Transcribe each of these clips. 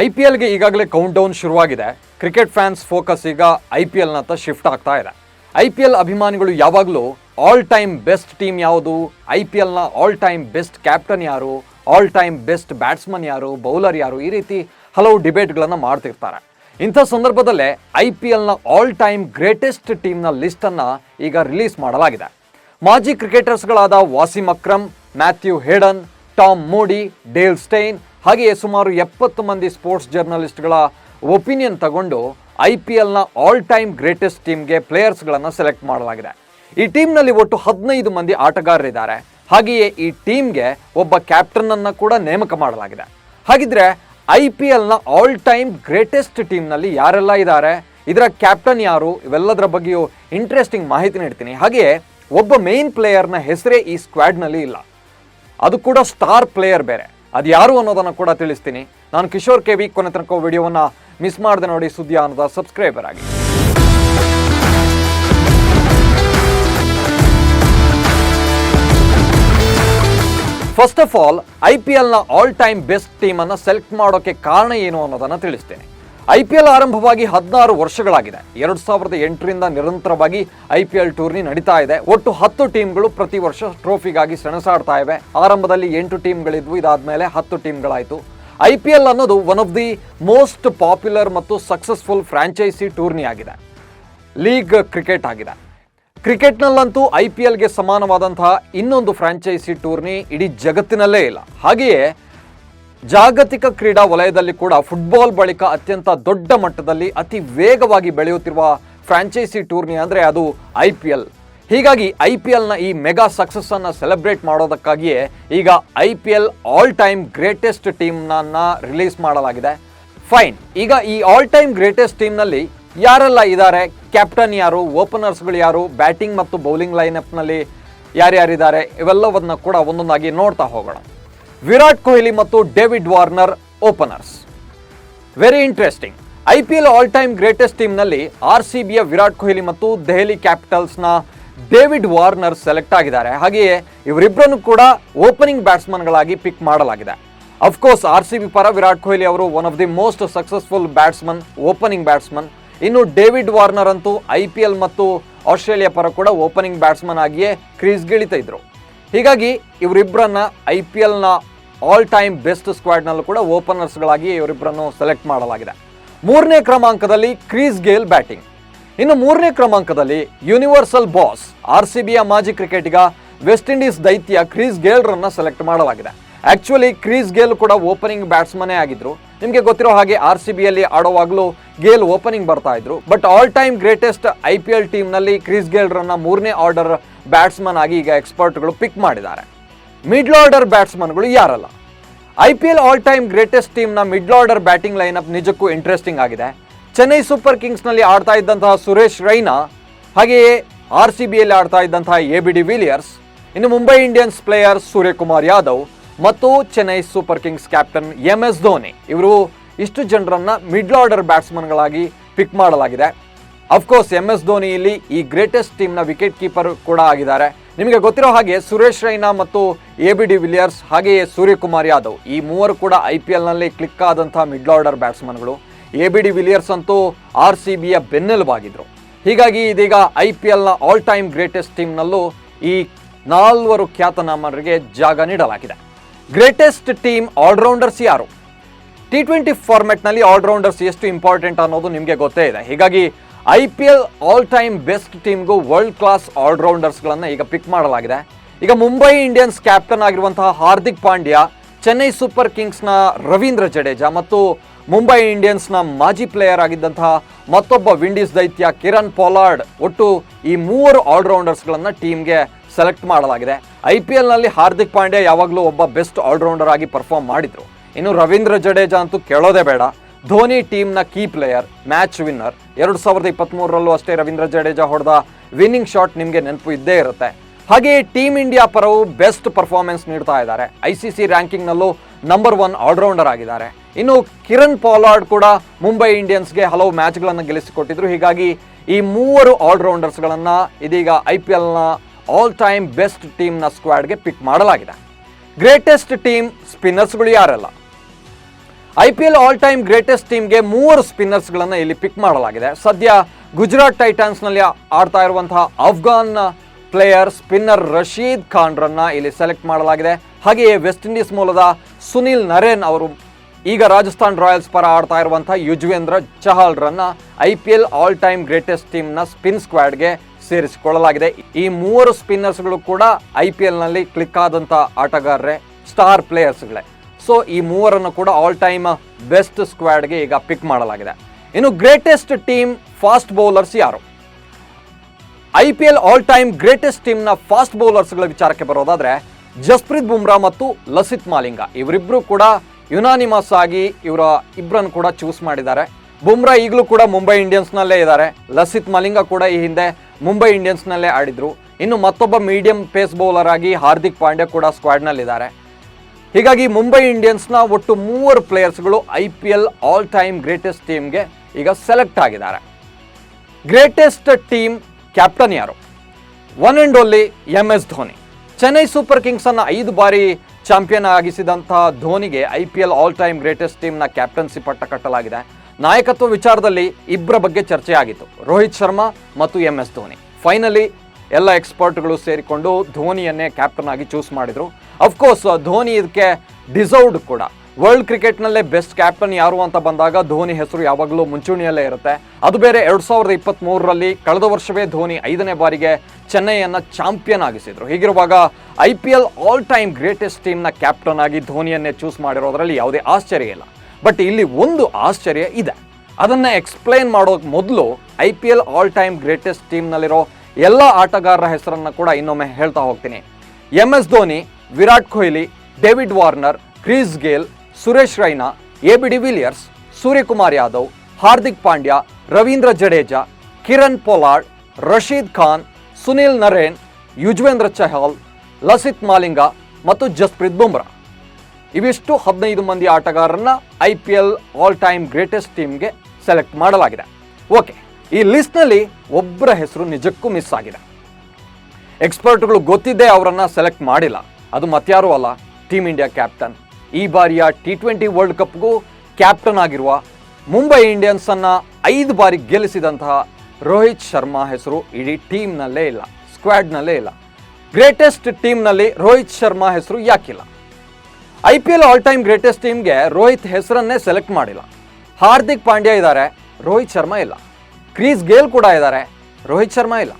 I P ಎಲ್ಗೆ ಈಗಾಗಲೇ count down ಶುರುವಾಗಿದೆ. ಕ್ರಿಕೆಟ್ ಫ್ಯಾನ್ಸ್ ಫೋಕಸ್ ಈಗ ಐ ಪಿ ಎಲ್ನತ್ತ ಶಿಫ್ಟ್ ಆಗ್ತಾ ಇದೆ. ಐ ಪಿ ಎಲ್ ಅಭಿಮಾನಿಗಳು ಯಾವಾಗಲೂ ಆಲ್ ಟೈಮ್ ಬೆಸ್ಟ್ ಟೀಮ್ ಯಾವುದು? ಐ ಪಿ ಎಲ್ನ ಆಲ್ ಟೈಮ್ ಬೆಸ್ಟ್ ಕ್ಯಾಪ್ಟನ್ ಯಾರು? ಆಲ್ ಟೈಮ್ ಬೆಸ್ಟ್ ಬ್ಯಾಟ್ಸ್ಮನ್ ಯಾರು? ಬೌಲರ್ ಯಾರು? ಈ ರೀತಿ ಹಲವು ಡಿಬೇಟ್ಗಳನ್ನು ಮಾಡ್ತಿರ್ತಾರೆ. ಇಂಥ ಸಂದರ್ಭದಲ್ಲೇ ಐ ಪಿ ಎಲ್ನ ಆಲ್ ಟೈಮ್ ಗ್ರೇಟೆಸ್ಟ್ ಟೀಮ್ನ ಲಿಸ್ಟನ್ನು ಈಗ ರಿಲೀಸ್ ಮಾಡಲಾಗಿದೆ. ಮಾಜಿ ಕ್ರಿಕೆಟರ್ಸ್ಗಳಾದ Wasim Akram Matthew Hayden Tom Moody Dale Steyn ಹಾಗೆಯೇ ಸುಮಾರು ಎಪ್ಪತ್ತು ಮಂದಿ ಸ್ಪೋರ್ಟ್ಸ್ ಜರ್ನಲಿಸ್ಟ್ಗಳ ಒಪಿನಿಯನ್ ತಗೊಂಡು ಐ ಪಿ ಎಲ್ನ ಆಲ್ ಟೈಮ್ ಗ್ರೇಟೆಸ್ಟ್ ಟೀಮ್ಗೆ ಪ್ಲೇಯರ್ಸ್ಗಳನ್ನು ಸೆಲೆಕ್ಟ್ ಮಾಡಲಾಗಿದೆ. ಈ ಟೀಮ್ನಲ್ಲಿ ಒಟ್ಟು ಹದಿನೈದು ಮಂದಿ ಆಟಗಾರರಿದ್ದಾರೆ. ಹಾಗೆಯೇ ಈ ಟೀಮ್ಗೆ ಒಬ್ಬ ಕ್ಯಾಪ್ಟನನ್ನು ಕೂಡ ನೇಮಕ ಮಾಡಲಾಗಿದೆ. ಹಾಗಿದ್ರೆ ಐ ಪಿ ಎಲ್ನ ಆಲ್ ಟೈಮ್ ಗ್ರೇಟೆಸ್ಟ್ ಟೀಮ್ನಲ್ಲಿ ಯಾರೆಲ್ಲ ಇದ್ದಾರೆ? ಇದರ ಕ್ಯಾಪ್ಟನ್ ಯಾರು? ಇವೆಲ್ಲದರ ಬಗ್ಗೆಯೂ ಇಂಟ್ರೆಸ್ಟಿಂಗ್ ಮಾಹಿತಿ ನೀಡ್ತೀನಿ. ಹಾಗೆಯೇ ಒಬ್ಬ ಮೇನ್ ಪ್ಲೇಯರ್ನ ಹೆಸರೇ ಈ ಸ್ಕ್ವಾಡ್ನಲ್ಲಿ ಇಲ್ಲ. ಅದು ಕೂಡ ಸ್ಟಾರ್ ಪ್ಲೇಯರ್ ಬೇರೆ. ಅದು ಯಾರು ಅನ್ನೋದನ್ನು ಕೂಡ ತಿಳಿಸ್ತೀನಿ. ನಾನು ಕಿಶೋರ್ ಕೆ ವಿ ಕೊನೆ ತನಕ ವಿಡಿಯೋವನ್ನು ಮಿಸ್ ಮಾಡದೆ ನೋಡಿ ಸುದ್ದಿ ಅನ್ನೋದ ಸಬ್ಸ್ಕ್ರೈಬರ್ ಆಗಿ. First of all I P ಎಲ್ನ all time best ಟೀಮನ್ನು ಸೆಲೆಕ್ಟ್ ಮಾಡೋಕ್ಕೆ ಕಾರಣ ಏನು ಅನ್ನೋದನ್ನು ತಿಳಿಸ್ತೇನೆ. ಐ ಪಿ ಎಲ್ ಆರಂಭವಾಗಿ ಹದಿನಾರು ವರ್ಷಗಳಾಗಿದೆ. ಎರಡು ಸಾವಿರದ ಎಂಟರಿಂದ ನಿರಂತರವಾಗಿ ಐ ಪಿ ಎಲ್ ಟೂರ್ನಿ ನಡೀತಾ ಇದೆ. ಒಟ್ಟು ಹತ್ತು ಟೀಮ್ಗಳು ಪ್ರತಿ ವರ್ಷ ಟ್ರೋಫಿಗಾಗಿ ಸೆಣಸಾಡ್ತಾ ಇವೆ. ಆರಂಭದಲ್ಲಿ ಎಂಟು ಟೀಮ್ಗಳಿದ್ವು. ಇದಾದ್ಮೇಲೆ ಹತ್ತು ಟೀಮ್ಗಳಾಯಿತು. ಐ ಪಿ ಎಲ್ ಅನ್ನೋದು one of the most popular ಮತ್ತು ಸಕ್ಸಸ್ಫುಲ್ ಫ್ರಾಂಚೈಸಿ ಟೂರ್ನಿ ಆಗಿದೆ. ಲೀಗ್ ಕ್ರಿಕೆಟ್ ಆಗಿದೆ. ಕ್ರಿಕೆಟ್ನಲ್ಲಂತೂ ಐ ಪಿ ಎಲ್ಗೆ ಸಮಾನವಾದಂತಹ ಇನ್ನೊಂದು ಫ್ರಾಂಚೈಸಿ ಟೂರ್ನಿ ಇಡೀ ಜಗತ್ತಿನಲ್ಲೇ ಇಲ್ಲ. ಹಾಗೆಯೇ ಜಾಗತಿಕ ಕ್ರೀಡಾ ವಲಯದಲ್ಲಿ ಕೂಡ ಫುಟ್ಬಾಲ್ ಬಳಿಕ ಅತ್ಯಂತ ದೊಡ್ಡ ಮಟ್ಟದಲ್ಲಿ ಅತಿ ವೇಗವಾಗಿ ಬೆಳೆಯುತ್ತಿರುವ ಫ್ರಾಂಚೈಸಿ ಟೂರ್ನಿ ಅಂದರೆ ಅದು ಐ ಪಿ ಎಲ್. ಹೀಗಾಗಿ ಐ ಪಿ ಎಲ್ನ ಈ ಮೆಗಾ ಸಕ್ಸಸ್ ಅನ್ನ ಸೆಲೆಬ್ರೇಟ್ ಮಾಡೋದಕ್ಕಾಗಿಯೇ ಈಗ I P L all time greatest ಟೀಮ್ನನ್ನು release ಮಾಡಲಾಗಿದೆ. ಫೈನ್ ಈಗ ಈ ಆಲ್ ಟೈಮ್ ಗ್ರೇಟೆಸ್ಟ್ ಟೀಮ್ನಲ್ಲಿ ಯಾರೆಲ್ಲ ಇದ್ದಾರೆ? ಕ್ಯಾಪ್ಟನ್ ಯಾರು? ಓಪನರ್ಸ್ಗಳು ಯಾರು? ಬ್ಯಾಟಿಂಗ್ ಮತ್ತು ಬೌಲಿಂಗ್ ಲೈನಪ್ನಲ್ಲಿ ಯಾರ್ಯಾರಿದ್ದಾರೆ? ಇವೆಲ್ಲವನ್ನ ಕೂಡ ಒಂದೊಂದಾಗಿ ನೋಡ್ತಾ ಹೋಗೋಣ. ವಿರಾಟ್ ಕೊಹ್ಲಿ ಮತ್ತು David Warner openers. Very interesting I P L all time greatest ಟೀಮ್ನಲ್ಲಿ R C ಬಿಯ ವಿರಾಟ್ ಕೊಹ್ಲಿ ಮತ್ತು ದೆಹಲಿ ಕ್ಯಾಪಿಟಲ್ಸ್ನ ಡೇವಿಡ್ ವಾರ್ನರ್ ಸೆಲೆಕ್ಟ್ ಆಗಿದ್ದಾರೆ. ಹಾಗೆಯೇ ಇವರಿಬ್ಬರನ್ನು ಕೂಡ ಓಪನಿಂಗ್ ಬ್ಯಾಟ್ಸ್ಮನ್ಗಳಾಗಿ ಪಿಕ್ ಮಾಡಲಾಗಿದೆ. Of course R C B ಪರ ವಿರಾಟ್ ಕೊಹ್ಲಿ ಅವರು one of the most successful batsman opening batsman ಇನ್ನು ಡೇವಿಡ್ ವಾರ್ನರ್ ಅಂತೂ ಐ ಪಿ ಎಲ್ ಮತ್ತು ಆಸ್ಟ್ರೇಲಿಯಾ ಪರ ಕೂಡ ಓಪನಿಂಗ್ ಬ್ಯಾಟ್ಸ್ಮನ್ ಆಗಿಯೇ ಕ್ರೀಸ್ಗಿಳಿತ ಇದ್ರು. ಹೀಗಾಗಿ ಇವರಿಬ್ಬರನ್ನ ಐ ಪಿ ಎಲ್ನ ಆಲ್ ಟೈಮ್ ಬೆಸ್ಟ್ ಸ್ಕ್ವಾಡ್ನಲ್ಲೂ ಕೂಡ ಓಪನರ್ಸ್ಗಳಾಗಿ ಇವರಿಬ್ಬರನ್ನು ಸೆಲೆಕ್ಟ್ ಮಾಡಲಾಗಿದೆ. ಮೂರನೇ ಕ್ರಮಾಂಕದಲ್ಲಿ ಕ್ರೀಸ್ ಗೇಲ್ ಬ್ಯಾಟಿಂಗ್ ಇನ್ನು ಮೂರನೇ ಕ್ರಮಾಂಕದಲ್ಲಿ ಯೂನಿವರ್ಸಲ್ ಬಾಸ್ ಆರ್ ಸಿ ಬಿಯ ಮಾಜಿ ಕ್ರಿಕೆಟಿಗ ವೆಸ್ಟ್ ಇಂಡೀಸ್ ದೈತ್ಯ ಕ್ರೀಸ್ ಗೇಲ್ರನ್ನ ಸೆಲೆಕ್ಟ್ ಮಾಡಲಾಗಿದೆ. ಆಕ್ಚುಲಿ ಕ್ರೀಸ್ ಗೇಲ್ ಕೂಡ ಓಪನಿಂಗ್ ಬ್ಯಾಟ್ಸ್ಮನ್ನೇ ಆಗಿದ್ರು. ನಿಮಗೆ ಗೊತ್ತಿರೋ ಹಾಗೆ ಆರ್ ಸಿ ಬಿಯಲ್ಲಿ ಆಡುವಾಗಲೂ ಗೇಲ್ ಓಪನಿಂಗ್ ಬರ್ತಾ ಇದ್ರು. But all time greatest I P L ಟೀಮ್ನಲ್ಲಿ Chris ಗೇಲ್ರನ್ನ ಮೂರನೇ ಆರ್ಡರ್ ಬ್ಯಾಟ್ಸ್ಮನ್ ಆಗಿ ಈಗ ಎಕ್ಸ್ಪರ್ಟ್ಗಳು ಪಿಕ್ ಮಾಡಿದ್ದಾರೆ. ಮಿಡ್ಲ್ ಆರ್ಡರ್ ಬ್ಯಾಟ್ಸ್ಮನ್ಗಳು ಯಾರಲ್ಲ? I P L all time greatest ಟೀಮ್ನ middle order batting lineup ನಿಜಕ್ಕೂ ಇಂಟ್ರೆಸ್ಟಿಂಗ್ ಆಗಿದೆ. ಚೆನ್ನೈ ಸೂಪರ್ ಕಿಂಗ್ಸ್ನಲ್ಲಿ ಆಡ್ತಾ ಇದ್ದಂತಹ ಸುರೇಶ್ ರೈನಾ, ಹಾಗೆಯೇ ಆರ್ ಸಿ ಬಿಯಲ್ಲಿ ಆಡ್ತಾ ಇದ್ದಂತಹ ಎ ಬಿ ಡಿ ವಿಲಿಯರ್ಸ್ ಇನ್ನು ಮುಂಬೈ ಇಂಡಿಯನ್ಸ್ ಪ್ಲೇಯರ್ ಸೂರ್ಯಕುಮಾರ್ ಯಾದವ್, ಮತ್ತು Chennai super kings captain M S Dhoni ಇವರು ಇಷ್ಟು ಜನರನ್ನ ಮಿಡ್ಲ್ ಆರ್ಡರ್ ಬ್ಯಾಟ್ಸ್ಮನ್ಗಳಾಗಿ ಪಿಕ್ ಮಾಡಲಾಗಿದೆ. Of course M S Dhoni ಇಲ್ಲಿ ಈ ಗ್ರೇಟೆಸ್ಟ್ ಟೀಮ್ನ ವಿಕೆಟ್ ಕೀಪರ್ ಕೂಡ ಆಗಿದ್ದಾರೆ. ನಿಮಗೆ ಗೊತ್ತಿರೋ ಹಾಗೆ ಸುರೇಶ್ ರೈನಾ ಮತ್ತು ಎ ಬಿ ಡಿ ವಿಲಿಯರ್ಸ್ ಹಾಗೆಯೇ ಸೂರ್ಯಕುಮಾರ್ ಯಾದವ್ ಈ ಮೂವರು ಕೂಡ ಐ ಪಿ ಎಲ್ನಲ್ಲಿ ಕ್ಲಿಕ್ ಆದಂತಹ ಮಿಡ್ಲ್ ಆರ್ಡರ್ ಬ್ಯಾಟ್ಸ್ಮನ್ಗಳು ಎ ಬಿ ಡಿ ವಿಲಿಯರ್ಸ್ ಅಂತೂ ಆರ್ ಸಿ ಬಿಯ ಬೆನ್ನೆಲುಬಾಗಿದ್ರು. ಹೀಗಾಗಿ ಇದೀಗ ಐ ಪಿ ಎಲ್ನ ಆಲ್ ಟೈಮ್ ಗ್ರೇಟೆಸ್ಟ್ ಟೀಮ್ನಲ್ಲೂ ಈ ನಾಲ್ವರು ಖ್ಯಾತನಾಮರಿಗೆ ಜಾಗ ನೀಡಲಾಗಿದೆ. ಗ್ರೇಟೆಸ್ಟ್ ಟೀಮ್ ಆಲ್ರೌಂಡರ್ಸ್ ಯಾರು? ಟಿ ಟ್ವೆಂಟಿ ಫಾರ್ಮೆಟ್ನಲ್ಲಿ ಆಲ್ರೌಂಡರ್ಸ್ ಎಷ್ಟು ಇಂಪಾರ್ಟೆಂಟ್ ಅನ್ನೋದು ನಿಮಗೆ ಗೊತ್ತೇ ಇದೆ. ಹೀಗಾಗಿ I P L all time best ಟೀಮ್ಗೂ world class ಆಲ್ರೌಂಡರ್ಸ್ಗಳನ್ನು ಈಗ ಪಿಕ್ ಮಾಡಲಾಗಿದೆ. ಈಗ ಮುಂಬೈ ಇಂಡಿಯನ್ಸ್ ಕ್ಯಾಪ್ಟನ್ ಆಗಿರುವಂತಹ ಹಾರ್ದಿಕ್ ಪಾಂಡ್ಯ ಚೆನ್ನೈ ಸೂಪರ್ ಕಿಂಗ್ಸ್ನ ರವೀಂದ್ರ ಜಡೇಜಾ ಮತ್ತು ಮುಂಬೈ ಇಂಡಿಯನ್ಸ್ನ ಮಾಜಿ ಪ್ಲೇಯರ್ ಆಗಿದ್ದಂತಹ ಮತ್ತೊಬ್ಬ ವಿಂಡೀಸ್ ದೈತ್ಯ ಕಿರಣ್ ಪೊಲಾರ್ಡ್ ಒಟ್ಟು ಈ ಮೂವರು ಆಲ್ರೌಂಡರ್ಸ್ಗಳನ್ನು ಟೀಮ್ಗೆ ಸೆಲೆಕ್ಟ್ ಮಾಡಲಾಗಿದೆ. ಐ ಪಿ ಎಲ್ನಲ್ಲಿ ಹಾರ್ದಿಕ್ ಪಾಂಡ್ಯ ಯಾವಾಗಲೂ ಒಬ್ಬ ಬೆಸ್ಟ್ ಆಲ್ರೌಂಡರ್ ಆಗಿ ಪರ್ಫಾರ್ಮ್ ಮಾಡಿದ್ರು. ಇನ್ನು ರವೀಂದ್ರ ಜಡೇಜಾ ಅಂತೂ ಕೇಳೋದೇ ಬೇಡ. ಧೋನಿ ಟೀಮ್ನ ಕೀ ಪ್ಲೇಯರ್, ಮ್ಯಾಚ್ ವಿನ್ನರ್. ಎರಡು ಸಾವಿರದ ಇಪ್ಪತ್ತ್ಮೂರರಲ್ಲೂ ಅಷ್ಟೇ ರವೀಂದ್ರ ಜಡೇಜಾ ಹೊಡೆದ ವಿನ್ನಿಂಗ್ ಶಾಟ್ ನಿಮಗೆ ನೆನಪು ಇದ್ದೇ ಇರುತ್ತೆ. ಹಾಗೆಯೇ ಟೀಮ್ ಇಂಡಿಯಾ ಪರವು ಬೆಸ್ಟ್ ಪರ್ಫಾರ್ಮೆನ್ಸ್ ನೀಡ್ತಾ ಇದ್ದಾರೆ. ಐ ಸಿ ಸಿ ರ್ಯಾಂಕಿಂಗ್ನಲ್ಲೂ ನಂಬರ್ ಒನ್ ಆಲ್ರೌಂಡರ್ ಆಗಿದ್ದಾರೆ. ಇನ್ನು ಕಿರಣ್ ಪಾಲಾರ್ಡ್ ಕೂಡ ಮುಂಬೈ ಇಂಡಿಯನ್ಸ್ಗೆ ಹಲವು ಮ್ಯಾಚ್ಗಳನ್ನು ಗೆಲ್ಲಿಸಿಕೊಟ್ಟಿದ್ರು. ಹೀಗಾಗಿ ಈ ಮೂವರು ಆಲ್ರೌಂಡರ್ಸ್ಗಳನ್ನು ಇದೀಗ ಐ ಪಿ ಎಲ್ನ ಆಲ್ ಟೈಮ್ ಬೆಸ್ಟ್ ಟೀಮ್ನ ಸ್ಕ್ವಾಡ್ಗೆ ಪಿಕ್ ಮಾಡಲಾಗಿದೆ. ಗ್ರೇಟೆಸ್ಟ್ ಟೀಮ್ ಸ್ಪಿನ್ನರ್ಸ್ಗಳು ಯಾರೆಲ್ಲ? I P L all time greatest ಟೀಮ್ಗೆ ಮೂವರು ಸ್ಪಿನ್ನರ್ಸ್ಗಳನ್ನು ಇಲ್ಲಿ ಪಿಕ್ ಮಾಡಲಾಗಿದೆ. ಸದ್ಯ ಗುಜರಾತ್ ಟೈಟನ್ಸ್ನಲ್ಲಿ ಆಡ್ತಾ ಇರುವಂತಹ ಅಫ್ಘಾನ್ ಪ್ಲೇಯರ್ ಸ್ಪಿನ್ನರ್ ರಶೀದ್ ಖಾನ್ರನ್ನ ಇಲ್ಲಿ ಸೆಲೆಕ್ಟ್ ಮಾಡಲಾಗಿದೆ. ಹಾಗೆಯೇ ವೆಸ್ಟ್ ಇಂಡೀಸ್ ಮೂಲದ ಸುನಿಲ್ ನರೇನ್ ಅವರು ಈಗ ರಾಜಸ್ಥಾನ್ ರಾಯಲ್ಸ್ ಪರ ಆಡ್ತಾ ಇರುವಂಥ Yuzvendra ಚಹಲ್ರನ್ನ I P L all time greatest ಟೀಮ್ನ spin ಸ್ಕ್ವಾಡ್ಗೆ ಸೇರಿಸಿಕೊಳ್ಳಲಾಗಿದೆ. ಈ ಮೂವರು ಸ್ಪಿನ್ನರ್ಸ್ಗಳು ಕೂಡ ಐ ಪಿ ಎಲ್ನಲ್ಲಿ ಕ್ಲಿಕ್ ಆದಂಥ ಆಟಗಾರರೇ ಸ್ಟಾರ್ ಪ್ಲೇಯರ್ಸ್ಗಳೇ ಸೊ ಈ ಮೂವರನ್ನು ಕೂಡ ಆಲ್ ಟೈಮ್ ಬೆಸ್ಟ್ ಸ್ಕ್ವಾಡ್ಗೆ ಈಗ ಪಿಕ್ ಮಾಡಲಾಗಿದೆ. ಇನ್ನು ಗ್ರೇಟೆಸ್ಟ್ ಟೀಮ್ ಫಾಸ್ಟ್ ಬೌಲರ್ಸ್ ಯಾರು? I P L all time greatest ಟೀಮ್ನ fast ಬೌಲರ್ಸ್ಗಳ ವಿಚಾರಕ್ಕೆ ಬರೋದಾದ್ರೆ ಜಸ್ಪ್ರೀತ್ ಬುಮ್ರಾ ಮತ್ತು ಲಸಿತ್ ಮಾಲಿಂಗ. ಇವರಿಬ್ಬರು ಕೂಡ ಯುನಾನಿಮಸ್ ಆಗಿ ಇವರ ಇಬ್ಬರನ್ನು ಕೂಡ ಚೂಸ್ ಮಾಡಿದ್ದಾರೆ. ಬುಮ್ರಾ ಈಗಲೂ ಕೂಡ ಮುಂಬೈ ಇಂಡಿಯನ್ಸ್ನಲ್ಲೇ ಇದ್ದಾರೆ. ಲಸಿತ್ ಮಾಲಿಂಗ ಕೂಡ ಈ ಹಿಂದೆ ಮುಂಬೈ ಇಂಡಿಯನ್ಸ್ನಲ್ಲೇ ಆಡಿದ್ರು. ಇನ್ನು ಮತ್ತೊಬ್ಬ ಮೀಡಿಯಂ ಪೇಸ್ ಬೌಲರ್ ಆಗಿ ಹಾರ್ದಿಕ್ ಪಾಂಡ್ಯ ಕೂಡ ಸ್ಕ್ವಾಡ್ನಲ್ಲಿದ್ದಾರೆ ಹೀಗಾಗಿ ಮುಂಬೈ ಇಂಡಿಯನ್ಸ್ನ ಒಟ್ಟು ಮೂವರು ಪ್ಲೇಯರ್ಸ್ಗಳು I P L all time greatest ಟೀಮ್ಗೆ ಈಗ ಸೆಲೆಕ್ಟ್ ಆಗಿದ್ದಾರೆ. ಗ್ರೇಟೆಸ್ಟ್ ಟೀಮ್ ಕ್ಯಾಪ್ಟನ್ ಯಾರು? One and only M S Dhoni Chennai super kings ಅನ್ನ ಐದು ಬಾರಿ ಚಾಂಪಿಯನ್ ಆಗಿಸಿದಂತಹ ಧೋನಿಗೆ I P L all time greatest ಟೀಮ್ನ captaincy ಪಟ್ಟ ಕಟ್ಟಲಾಗಿದೆ. ನಾಯಕತ್ವ ವಿಚಾರದಲ್ಲಿ ಇಬ್ಬರ ಬಗ್ಗೆ ಚರ್ಚೆ ಆಗಿತ್ತು ರೋಹಿತ್ ಶರ್ಮಾ ಮತ್ತು ಎಂ ಎಸ್ ಧೋನಿ ಫೈನಲಿ ಎಲ್ಲ ಎಕ್ಸ್ಪರ್ಟ್ಗಳು ಸೇರಿಕೊಂಡು ಧೋನಿಯನ್ನೇ ಕ್ಯಾಪ್ಟನ್ ಆಗಿ ಚೂಸ್ ಮಾಡಿದ್ರು. ಅಫ್ಕೋರ್ಸ್ ಧೋನಿ ಇದಕ್ಕೆ ಡಿಸರ್ವ್ಡ್ ಕೂಡ. ವರ್ಲ್ಡ್ ಕ್ರಿಕೆಟ್ನಲ್ಲೇ ಬೆಸ್ಟ್ ಕ್ಯಾಪ್ಟನ್ ಯಾರು ಅಂತ ಬಂದಾಗ ಧೋನಿ ಹೆಸರು ಯಾವಾಗಲೂ ಮುಂಚೂಣಿಯಲ್ಲೇ ಇರುತ್ತೆ. ಅದು ಬೇರೆ ಎರಡು ಸಾವಿರದ ಇಪ್ಪತ್ತ್ ಮೂರರಲ್ಲಿ ಕಳೆದ ವರ್ಷವೇ ಧೋನಿ ಐದನೇ ಬಾರಿಗೆ ಚೆನ್ನೈಯನ್ನು ಚಾಂಪಿಯನ್ ಆಗಿಸಿದ್ರು. ಹೀಗಿರುವಾಗ I P L all time greatest ಟೀಮ್ನ captain ಆಗಿ ಧೋನಿಯನ್ನೇ ಚೂಸ್ ಮಾಡಿರೋದರಲ್ಲಿ ಯಾವುದೇ ಆಶ್ಚರ್ಯ ಇಲ್ಲ. ಬಟ್ ಇಲ್ಲಿ ಒಂದು ಆಶ್ಚರ್ಯ ಇದೆ. ಅದನ್ನು ಎಕ್ಸ್ಪ್ಲೈನ್ ಮಾಡೋಕ್ಕೆ ಮೊದಲು I P L all time greatest ಟೀಮ್ನಲ್ಲಿರೋ ಎಲ್ಲ ಆಟಗಾರರ ಹೆಸರನ್ನು ಕೂಡ ಇನ್ನೊಮ್ಮೆ ಹೇಳ್ತಾ ಹೋಗ್ತೀನಿ. M S Dhoni Virat Kohli, David Warner, Chris Gayle, Suresh Raina A B Villiers, Suryakumar Yadav, Hardik Pandya, Ravindra Jadeja, Kieron Pollard Rashid Khan, Sunil Narine, Yuzvendra Chahal, Lasith Malinga ಮತ್ತು ಜಸ್ಪ್ರೀತ್ ಬುಮ್ರಾ. ಇವಿಷ್ಟು ಹದಿನೈದು ಮಂದಿ ಆಟಗಾರರನ್ನ I P L all time greatest ಟೀಮ್ಗೆ select ಮಾಡಲಾಗಿದೆ. Okay, ಈ ಲಿಸ್ಟ್ನಲ್ಲಿ ಒಬ್ಬರ ಹೆಸರು ನಿಜಕ್ಕೂ ಮಿಸ್ ಆಗಿದೆ. ಎಕ್ಸ್ಪರ್ಟ್ಗಳು ಗೊತ್ತಿದ್ದೇ ಅವರನ್ನು ಸೆಲೆಕ್ಟ್ ಮಾಡಿಲ್ಲ. ಅದು ಮತ್ಯಾರೂ ಅಲ್ಲ ಟೀಮ್ ಇಂಡಿಯಾ ಕ್ಯಾಪ್ಟನ್ ಈ ಬಾರಿಯ ಟಿ ಟ್ವೆಂಟಿ ವರ್ಲ್ಡ್ ಕಪ್ಗೂ ಕ್ಯಾಪ್ಟನ್ ಆಗಿರುವ ಮುಂಬೈ ಇಂಡಿಯನ್ಸ್ ಅನ್ನ ಐದು ಬಾರಿ ಗೆಲ್ಲಿಸಿದಂತಹ ರೋಹಿತ್ ಶರ್ಮಾ ಹೆಸರು ಇಡೀ ಟೀಮ್ನಲ್ಲೇ ಇಲ್ಲ ಸ್ಕ್ವಾಡ್ನಲ್ಲೇ ಇಲ್ಲ. ಗ್ರೇಟೆಸ್ಟ್ ಟೀಮ್ನಲ್ಲಿ ರೋಹಿತ್ ಶರ್ಮಾ ಹೆಸರು ಯಾಕಿಲ್ಲ. I P L all time greatest ಟೀಮ್ಗೆ ರೋಹಿತ್ ಹೆಸರನ್ನೇ ಸೆಲೆಕ್ಟ್ ಮಾಡಿಲ್ಲ. ಹಾರ್ದಿಕ್ ಪಾಂಡ್ಯ ಇದ್ದಾರೆ, ರೋಹಿತ್ ಶರ್ಮಾ ಇಲ್ಲ. ಕ್ರೀಸ್ ಗೇಲ್ ಕೂಡ ಇದ್ದಾರೆ, ರೋಹಿತ್ ಶರ್ಮಾ ಇಲ್ಲ.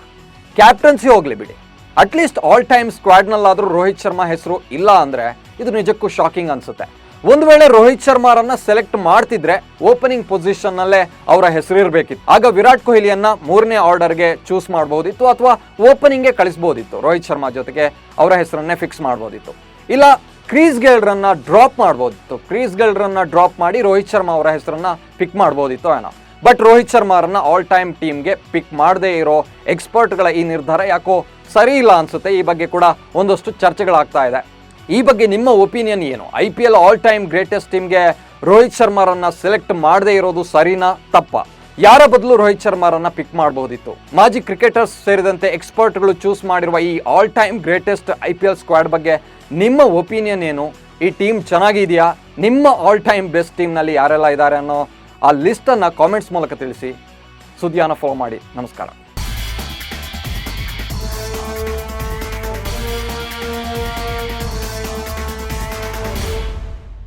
ಕ್ಯಾಪ್ಟನ್ಸಿ ಹೋಗಲಿ ಬಿಡಿ. ಅಟ್ಲೀಸ್ಟ್ ಆಲ್ ಟೈಮ್ ಸ್ಕ್ವಾಡ್ನಲ್ಲಾದರೂ ರೋಹಿತ್ ಶರ್ಮಾ ಹೆಸರು ಇಲ್ಲ ಅಂದರೆ ಇದು ನಿಜಕ್ಕೂ ಶಾಕಿಂಗ್ ಅನ್ಸುತ್ತೆ. ಒಂದು ವೇಳೆ ರೋಹಿತ್ ಶರ್ಮಾರನ್ನ ಸೆಲೆಕ್ಟ್ ಮಾಡ್ತಿದ್ರೆ ಓಪನಿಂಗ್ ಪೊಸಿಷನ್ನಲ್ಲೇ ಅವರ ಹೆಸರು ಇರಬೇಕಿತ್ತು ಆಗ ವಿರಾಟ್ ಕೊಹ್ಲಿಯನ್ನ ಮೂರನೇ ಆರ್ಡರ್ಗೆ ಚೂಸ್ ಮಾಡಬಹುದಿತ್ತು ಅಥವಾ ಓಪನಿಂಗ್ಗೆ ಕಳಿಸ್ಬೋದಿತ್ತು. ರೋಹಿತ್ ಶರ್ಮಾ ಜೊತೆಗೆ ಅವರ ಹೆಸರನ್ನೇ ಫಿಕ್ಸ್ ಮಾಡ್ಬೋದಿತ್ತು. ಇಲ್ಲ, ಕ್ರೀಸ್ ಗೆಲ್ರನ್ನ ಡ್ರಾಪ್ ಮಾಡ್ಬೋದಿತ್ತು. ಕ್ರೀಸ್ ಗೆಲ್ರನ್ನ ಡ್ರಾಪ್ ಮಾಡಿ ರೋಹಿತ್ ಶರ್ಮಾ ಅವರ ಹೆಸರನ್ನ ಪಿಕ್ ಮಾಡ್ಬೋದಿತ್ತು ಏನೋ. ಬಟ್ ರೋಹಿತ್ ಶರ್ಮಾರನ್ನ ಆಲ್ ಟೈಮ್ ಟೀಮ್ಗೆ ಪಿಕ್ ಮಾಡದೇ ಇರೋ ಎಕ್ಸ್ಪರ್ಟ್ಗಳ ಈ ನಿರ್ಧಾರ ಯಾಕೋ ಸರಿ ಇಲ್ಲ ಅನ್ಸುತ್ತೆ. ಈ ಬಗ್ಗೆ ಕೂಡ ಒಂದಷ್ಟು ಚರ್ಚೆಗಳಾಗ್ತಾ ಇದೆ. ಈ ಬಗ್ಗೆ ನಿಮ್ಮ ಒಪಿನಿಯನ್ ಏನು? I P L all time greatest ಟೀಮ್ಗೆ ರೋಹಿತ್ ಶರ್ಮಾರನ್ನ ಸೆಲೆಕ್ಟ್ ಮಾಡದೇ ಇರೋದು ಸರಿನಾ, ತಪ್ಪ? ಯಾರ ಬದಲು ರೋಹಿತ್ ಶರ್ಮಾರನ್ನ ಪಿಕ್ ಮಾಡಬಹುದಿತ್ತು ಮಾಜಿ ಕ್ರಿಕೆಟರ್ಸ್ ಸೇರಿದಂತೆ ಎಕ್ಸ್ಪರ್ಟ್ಗಳು ಚೂಸ್ ಮಾಡಿರುವ ಈ all time greatest I P L squad ಬಗ್ಗೆ ನಿಮ್ಮ ಒಪಿನಿಯನ್ ಏನು? ಈ ಟೀಮ್ ಚೆನ್ನಾಗಿದೆಯಾ? ನಿಮ್ಮ ಆಲ್ ಟೈಮ್ ಬೆಸ್ಟ್ ಟೀಮ್ನಲ್ಲಿ ಯಾರೆಲ್ಲ ಇದ್ದಾರೆ ಅನ್ನೋ ಆ ಲಿಸ್ಟನ್ನು ಕಾಮೆಂಟ್ಸ್ ಮೂಲಕ ತಿಳಿಸಿ. ಸುದ್ದಿಯನ್ನು ಫಾಲೋ ಮಾಡಿ. ನಮಸ್ಕಾರ.